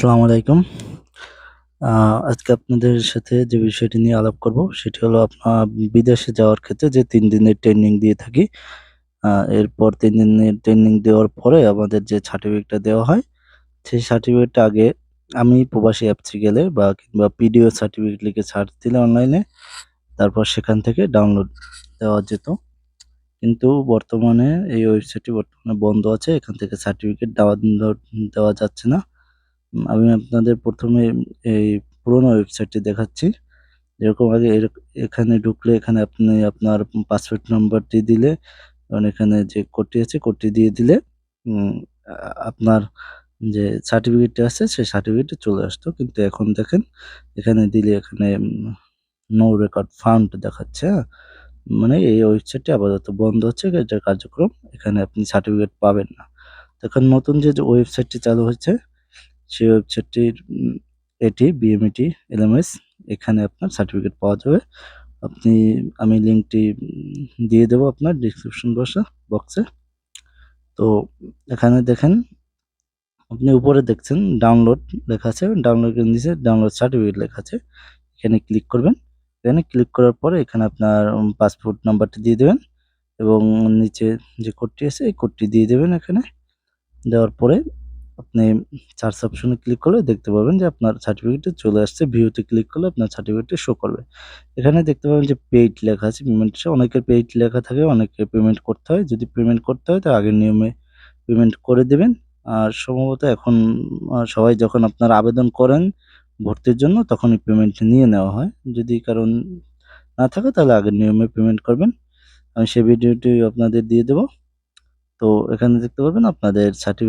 আসসালামু আলাইকুম। আজকে আপনাদের সাথে যে বিষয়টি নিয়ে আলাপ করব সেটি হলো আপনার বিদেশে যাওয়ার ক্ষেত্রে যে তিন দিনের ট্রেনিং দিয়ে থাকি। এরপর তিন দিনের ট্রেনিং দেওয়ার পরে আমাদের যে সার্টিফিকেটটা দেওয়া হয়, সেই সার্টিফিকেটটা আগে আমি প্রবাসী অ্যাপসে গেলে বা কিংবা পিডিও সার্টিফিকেট লিখে সার্চ দিলে অনলাইনে তারপর সেখান থেকে ডাউনলোড দেওয়া যেত। কিন্তু বর্তমানে এই ওয়েবসাইটটি বর্তমানে বন্ধ আছে। এখান থেকে সার্টিফিকেট ডাউনলোড দেওয়া যাচ্ছে না। আমি আপনাদের প্রথমে এই পুরোনো ওয়েবসাইটটি দেখাচ্ছি। যেরকম আগে এখানে ঢুকলে এখানে আপনি আপনার পাসওয়ার্ড নাম্বারটি দিলে এবং এখানে যে কোডটি আছে কোডটি দিয়ে দিলে আপনার যে সার্টিফিকেটটা আছে সেই সার্টিফিকেটটা চলে আসতো। কিন্তু এখন দেখেন এখানে দিলে এখানে নো রেকর্ড ফাউন্ড দেখাচ্ছে, হ্যাঁ? মানে এই ওয়েবসাইটটি আপাতত বন্ধ হচ্ছে এটার কার্যক্রম। এখানে আপনি সার্টিফিকেট পাবেন না। এখন নতুন যে ওয়েবসাইটটি চালু হয়েছে সেই ওয়েবসাইটটির এটি বিএমইটি এলএমএস এখানে আপনার সার্টিফিকেট পাওয়া যাবে। আপনি, আমি লিঙ্কটি দিয়ে দেব আপনার ডেসক্রিপশন বক্সে বক্সে। তো এখানে দেখেন, আপনি উপরে দেখছেন ডাউনলোড লেখা আছে। ডাউনলোডের নিচে ডাউনলোড সার্টিফিকেট লেখা আছে। এখানে ক্লিক করবেন। এখানে ক্লিক করার পরে এখানে আপনার পাসপোর্ট নাম্বারটি দিয়ে দেবেন এবং নিচে যে কোডটি আছে, এই কোডটি দিয়ে দেবেন এখানে। দেওয়ার পরে আপনি সার্চ অপশনে ক্লিক করলে দেখতে পাবেন যে আপনার সার্টিফিকেটটি চলে আসছে। ভিউতে ক্লিক করলে আপনার সার্টিফিকেটটি শো করবে। এখানে দেখতে পাবেন যে পেইড লেখা আছে পেমেন্ট অনেকের পেইড লেখা থাকে, অনেকের পেমেন্ট করতে হয়। যদি পেমেন্ট করতে হয় তো আগের নিয়মে পেমেন্ট করে দেবেন। আর সম্ভবত এখন সবাই যখন আপনারা আবেদন করেন ভর্তির জন্য তখনই পেমেন্ট নিয়ে নেওয়া হয়। যদি কারণ না থাকে তাহলে আগের নিয়মে পেমেন্ট করবেন। আমি সেই ভিডিওটি আপনাদের দিয়ে দেব। তো এখানে দেখতে পাবেন আপনাদের সার্টিফি